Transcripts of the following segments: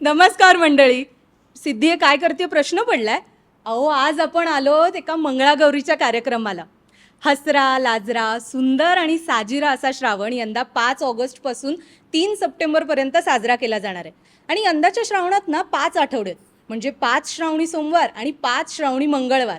नमस्कार मंडळी. सिद्धी काय करते प्रश्न पडलाय. अहो आज आपण आलो एका मंगळागौरीच्या कार्यक्रमाला. हसरा लाजरा सुंदर आणि साजिरा असा श्रावण यंदा पाच ऑगस्टपासून तीन सप्टेंबरपर्यंत साजरा केला जाणार आहे. आणि यंदाच्या श्रावणात ना पाच आठवडे म्हणजे पाच श्रावणी सोमवार आणि पाच श्रावणी मंगळवार.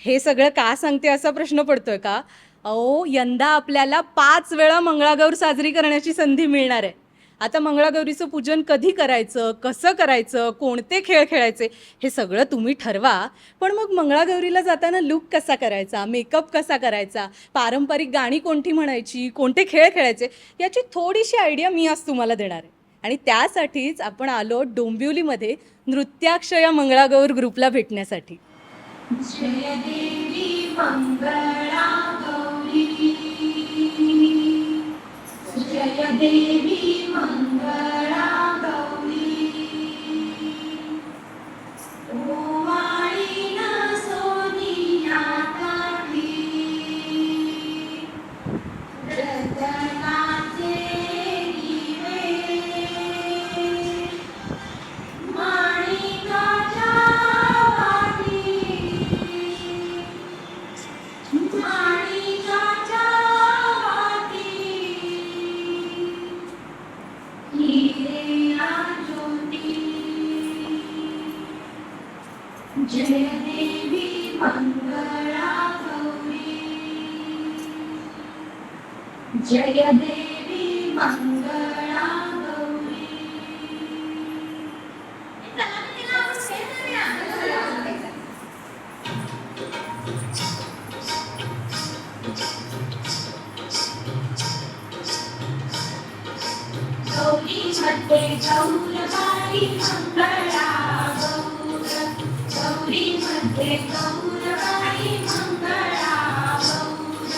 हे सगळं का सांगते असा प्रश्न पडतोय का? अहो यंदा आपल्याला पाच वेळा मंगळागौर साजरी करण्याची संधी मिळणार आहे. आता मंगळागौरीचं पूजन कधी करायचं कसं करायचं कोणते खेळ खेळायचे हे सगळं तुम्ही ठरवा. पण मग मंगळागौरीला जाताना लुक कसा करायचा मेकअप कसा करायचा पारंपरिक गाणी कोणती म्हणायची कोणते खेळ खेळायचे याची थोडीशी आयडिया मी आज तुम्हाला देणार आहे. आणि त्यासाठीच आपण आलो डोंबिवलीमध्ये नृत्याक्ष या मंगळागौर ग्रुपला भेटण्यासाठी. जय देवी मंगळा जय देवी मंगळा गौरी गौरी मध्ये गौरबाई मंगळा मध्ये गौरवाई मंगळा गौर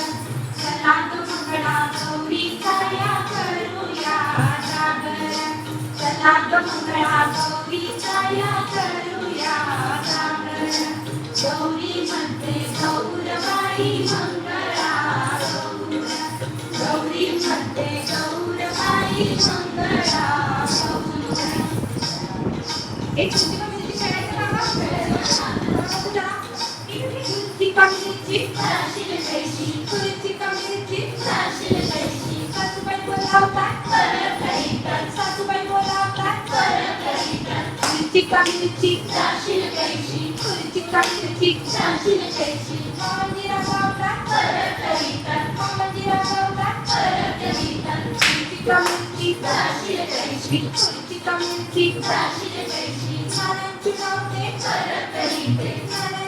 चला ग मंगळा गौरी छाया करूया जागर चला ग मंगळा गौरी छाया करूया जागर गौरी मध्ये गौरवाई मंगळा गौर गौरी मध्ये गौरवाई मंगळा गौर एक छोटी कवितेची शाळेत बाबा कुर्ती कमीची राशील कैशी कुर्ती कमीची राशील कैशी सासूबाई बोलावतात परत करीतात सासूबाई बोलावतात परत करीतात कुर्ती कमीची राशील कैशी कुर्ती कमीची राशील कैशी मंदिरा गावतात परत करीतात मंदिरा गावतात परत करीतात कुर्ती कमीची राशील कैशी कुर्ती कमीची राशील कैशी नारायणची गावते परत करीते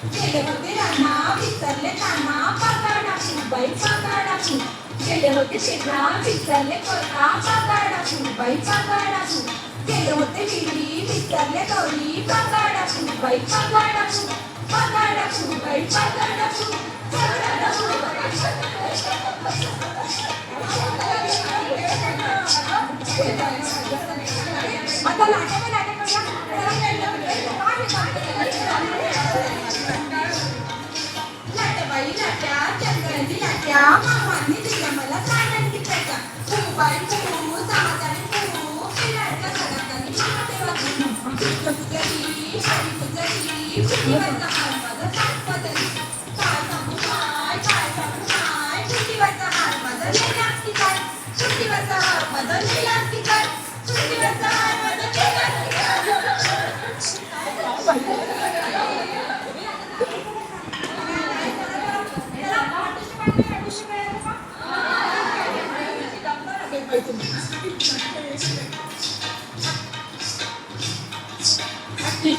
होते रामा विसरले कामा पगडा मुंबई पगडा गेले होते शेणा विसरले कोटा पगडा मुंबई पगडा गेले होते विहिरी विसरले गौरी पगडा मुंबई पगडा पगडा मुंबई पगडा आता लाटे लाटे चंद्राची लाट्या मामांनी मला चांदणी पेट्या फुबाई फुगू समाजाने फुगू पिलांच्या घरातली महादेवाची पुजरी हरी पुजरी पुजीवरचा हार माझा सात पदरी. काय सांगू काय? काय सांगू काय? हार माझा काय? हार माझा काय? हार माझा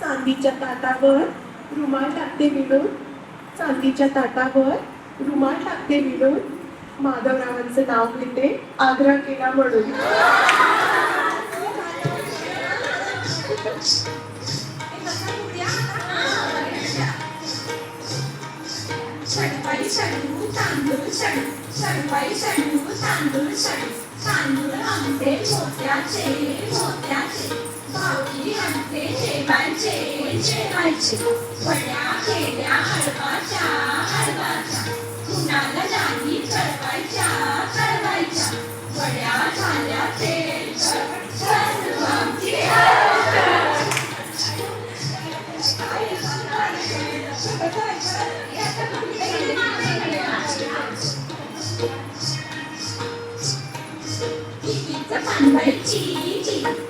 चांदीच्या ताटावर रुमाल टाकते विनोद. चांदीच्या ताटावर रुमाल टाकते मिळून माधवरावांचं नाव घेते आग्रह केला म्हणून. Thank you. पाखियांचे देवांचे जेवायचे वड्या केल्या हलवाच्या हलवाच्या कुणाला नाही चढवायच्या चढवायच्या वड्या झाल्या Thank you.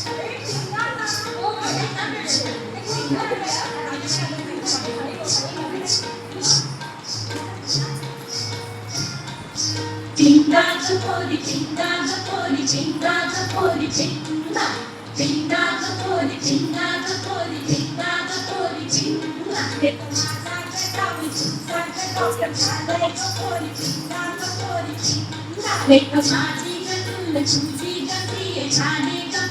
Chinta చపోరి Chinta చపోరి Chinta చపోరి Chinta Chinta చపోరి Chinta చపోరి Chinta చపోరి Chinta Chinta చపోరి Chinta చపోరి Chinta చపోరి Chinta చపోరి Chinta Chinta చపోరి Chinta చపోరి Chinta చపోరి Chinta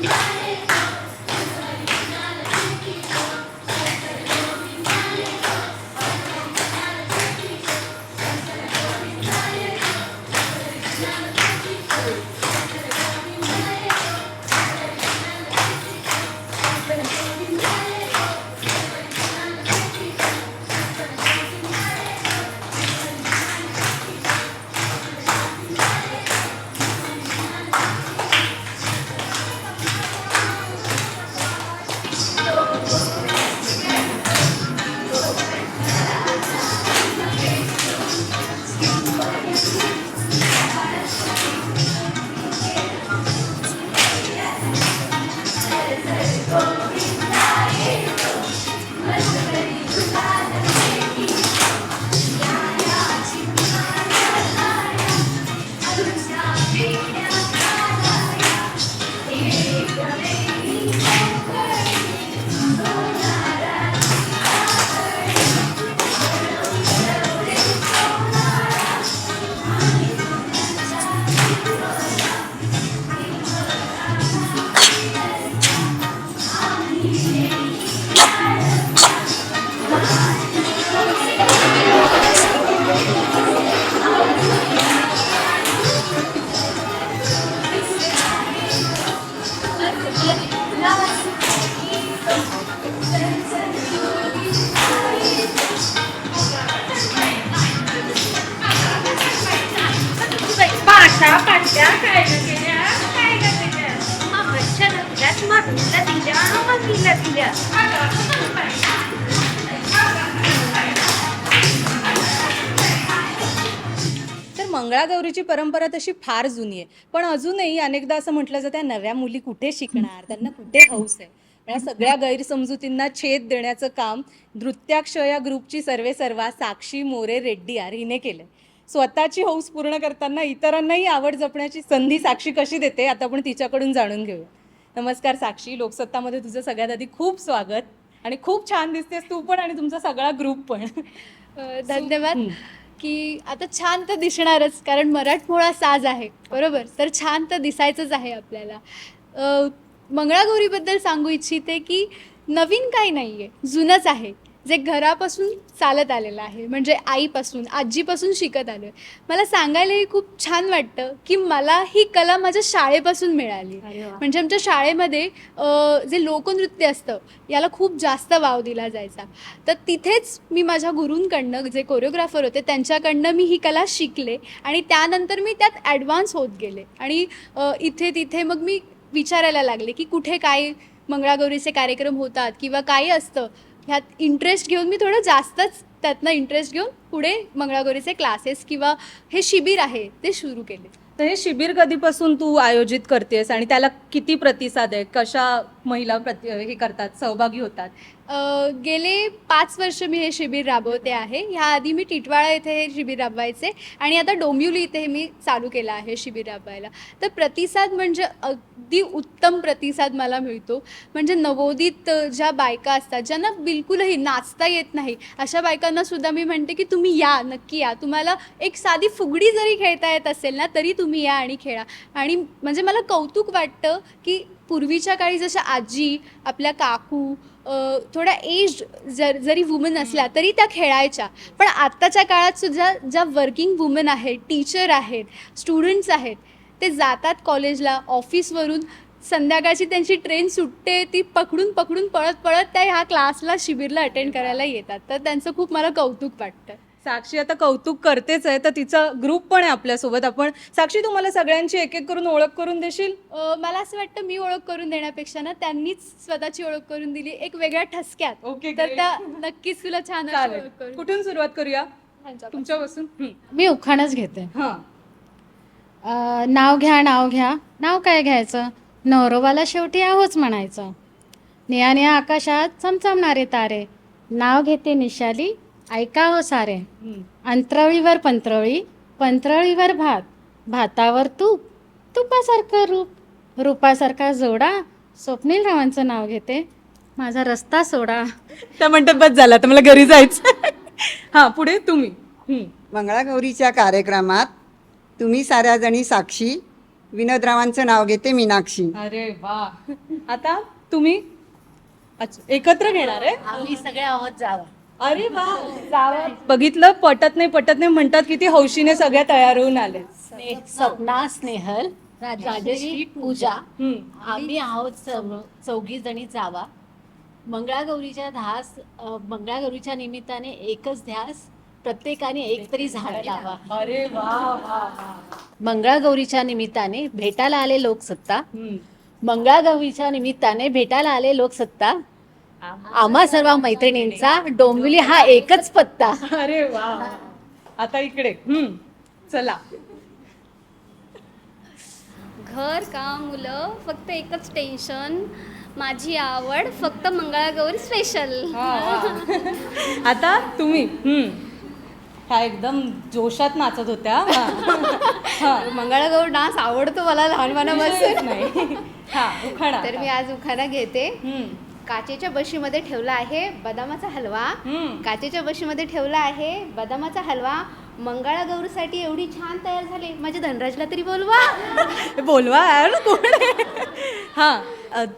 Yeah. काय केल्या काय केल्या मम्मीला दिल्या मम्मीला दिल्या तर मंगळागौरीची परंपरा तशी फार जुनी आहे. पण अजूनही अनेकदा असं म्हटलं जातं नव्या मुली कुठे शिकणार? त्यांना कुठे हौस आहे? या सगळ्या गैरसमजुतींना छेद देण्याचं काम नृत्याक्ष या ग्रुपची सर्वे सर्वा साक्षी मोरे रेड्डी आर हिने केलं स्वतःची हौस पूर्ण करताना इतरांनाही आवड जपण्याची संधी साक्षी कशी देते आता आपण तिच्याकडून जाणून घेऊया नमस्कार साक्षी लोकसत्तामध्ये तुझं सगळ्यात आधी खूप स्वागत आणि खूप छान दिसतेस तू पण आणि तुमचा सगळा ग्रुप पण. धन्यवाद. की आता छान तर दिसणारच कारण मराठमोळा साज आहे बरोबर? तर छान तर दिसायचंच आहे आपल्याला. मंगळागौरीबद्दल सांगू इच्छिते की नवीन काही नाही आहे जुनंच आहे. जे घरापासून चालत आलेलं आहे म्हणजे आईपासून आजीपासून शिकत आलो. आहे मला सांगायलाही खूप छान वाटतं की मला ही कला माझ्या शाळेपासून मिळाली. म्हणजे आमच्या शाळेमध्ये जे लोकनृत्य असतं याला खूप जास्त वाव दिला जायचा. तर तिथेच मी माझ्या गुरूंकडनं जे कोरिओग्राफर होते त्यांच्याकडनं मी ही कला शिकले आणि त्यानंतर मी त्यात ॲडव्हान्स होत गेले. आणि इथे तिथे मग मी विचारायला लागले की कुठे काय मंगळागौरीचे कार्यक्रम होतात किंवा काय असतं. ह्यात इंटरेस्ट घेऊन मी थोडं जास्तच त्यातनं इंटरेस्ट घेऊन पुढे मंगळागौरीचे क्लासेस किंवा हे शिबिर आहे ते सुरू केले. तर हे शिबिर कधीपासून तू आयोजित करतेस आणि त्याला किती प्रतिसाद आहे? कशा महिला प्रति हे करतात? सहभागी होतात? अ, गेले पाच वर्ष मी हे शिबिर राबवते आहे. ह्याआधी मी टिटवाळा इथे हे शिबिर राबवायचे आणि आता डोंबिवली इथे हे मी चालू केलं आहे शिबिर राबवायला. तर प्रतिसाद म्हणजे अगदी उत्तम प्रतिसाद मला मिळतो. म्हणजे नवोदित अ, ज्या बायका असतात ज्यांना बिलकुलही नाचता येत नाही अशा बायकांना सुद्धा मी म्हणते की तुम्ही या नक्की या. तुम्हाला एक साधी फुगडी जरी खेळता येत असेल ना तरी तुम्ही या आणि खेळा. आणि म्हणजे मला कौतुक वाटतं की पूर्वीच्या काळी जशा आजी आपल्या काकू थोड्या एज जर जरी वुमन असल्या तरी त्या खेळायच्या. पण आत्ताच्या काळात सुद्धा ज्या वर्किंग वुमन आहेत टीचर आहेत स्टुडंट्स आहेत ते जातात कॉलेजला ऑफिसवरून संध्याकाळची त्यांची ट्रेन सुटते ती पकडून पकडून पळत पळत त्या ह्या क्लासला शिबिरला अटेंड करायला येतात. तर त्यांचं खूप मला कौतुक वाटतं. साक्षी आता कौतुक करतेच आहे तर तिचा ग्रुप पण आहे आपल्यासोबत. आपण साक्षी तुम्हाला सगळ्यांची एक एक करून ओळख करून देशील? अ, मला असं वाटतं मी ओळख करून देण्यापेक्षा ना त्यांनीच स्वतःची ओळख करून दिली एक वेगळ्या ठसक्यात. Okay, तर great. त्या नक्कीच तुला छान अशी चालेल. ओळख करून कुठून सुरुवात करूया. तुमच्यापासून? हं. मी उखाणच घेते. हां. अ, नाव घ्या नाव घ्या. नाव काय घ्यायचं? नवरोबाला शेवटी आहोच म्हणायचं. निया निया आकाशात चमचमणारे तारे. नाव घेते निशाली ऐका हो सारे. अंतरवळीवर पंतरवळी पंतरवळीवर भात भातावर तूप तुपासारखं रूप. रूपासारखा जोडा. स्वप्नील रावांचं नाव घेते. माझा रस्ता सोडा. त्या म्हणतात बस झाला तर मला घरी जायचं. हां पुढे तुम्ही. हं. मंगळागौरीच्या कार्यक्रमात तुम्ही साऱ्या जणी साक्षी विनोदरावांचं नाव घेते मीनाक्षी. अरे वा. आता तुम्ही अच्छा एकत्र घेणार आहे? आम्ही सगळे आहोत जावा. अरे वा. जावं. बघितलं पटत नाही पटत नाही म्हणतात किती हौशीने सगळ्या तयार होऊन आले. स्वप्ना स्नेहल राजश्री पूजा. आम्ही आहोत चौघी जणी जावा. मंगळागौरीच्या ध्यास अ, मंगळागौरीच्या निमित्ताने एकच ध्यास प्रत्येकाने एक तरी झाड लावा. अरे वा वा वा. मंगळागौरीच्या निमित्ताने भेटायला आले लोकसत्ता. मंगळागौरीच्या निमित्ताने भेटायला आले लोकसत्ता. आम्हा सर्व मैत्रिणींचा डोंबिवली हा एकच पत्ता अरे वा. आता इकडे हं. चला घर काम मुलं फक्त एकच टेन्शन माझी आवड फक्त मंगळागौरी स्पेशल. आता तुम्ही हं. ह्या एकदम जोशात नाचत होत्या हां. हां. मंगळागौर डान्स आवडतो मला लहानपणापासून नाही हा उखाणा तर मी आज उखाणा घेते हं. काचेच्या बशीमध्ये ठेवला आहे बदामाचा हलवा. काचेच्या बशीमध्ये ठेवला आहे बदामाचा हलवा. मंगळागौरीसाठी एवढी छान तयार झाली. माझ्या धनराजला तरी बोलवा. बोलवा यार कोण? हा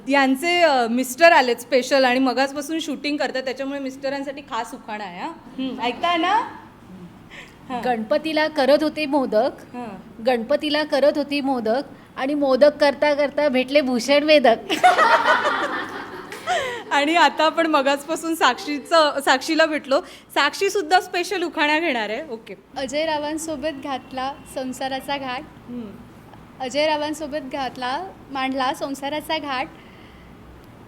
यांचे मिस्टर आलेत स्पेशल आणि मगाचपासून शूटिंग करतात त्याच्यामुळे मिस्टरांसाठी खास उखाणा आहे हा. ऐकताय ना? गणपतीला करत होते मोदक. गणपतीला करत होती मोदक आणि मोदक करता करता भेटले भूषण वेदक आणि आता आपण मगाचपासून साक्षीचं साक्षीला भेटलो. साक्षी सुद्धा स्पेशल उखाणा घेणार आहे. ओके अजय रावांसोबत घातला संसाराचा घाट. अजय रावांसोबत घातला मांडला संसाराचा घाट.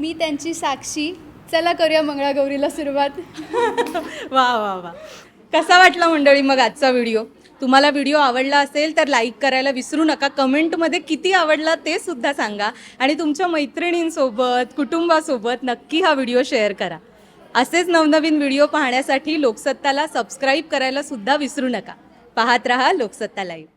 मी त्यांची साक्षी. चला करूया मंगळागौरीला सुरुवात. वा वा वा. कसा वाटला मंडळी मग आजचा व्हिडिओ? तुम्हाला व्हिडिओ आवडला असेल तर लाईक करायला विसरू नका. कमेंटमध्ये किती आवडला ते सुद्धा सांगा. आणि तुमच्या मैत्रिणींसोबत कुटुंबासोबत नक्की हा व्हिडिओ शेअर करा. असेच नवनवीन व्हिडिओ पाहण्यासाठी लोकसत्ताला सबस्क्राईब करायला सुद्धा विसरू नका. पाहत रहा लोकसत्ता लाईव्ह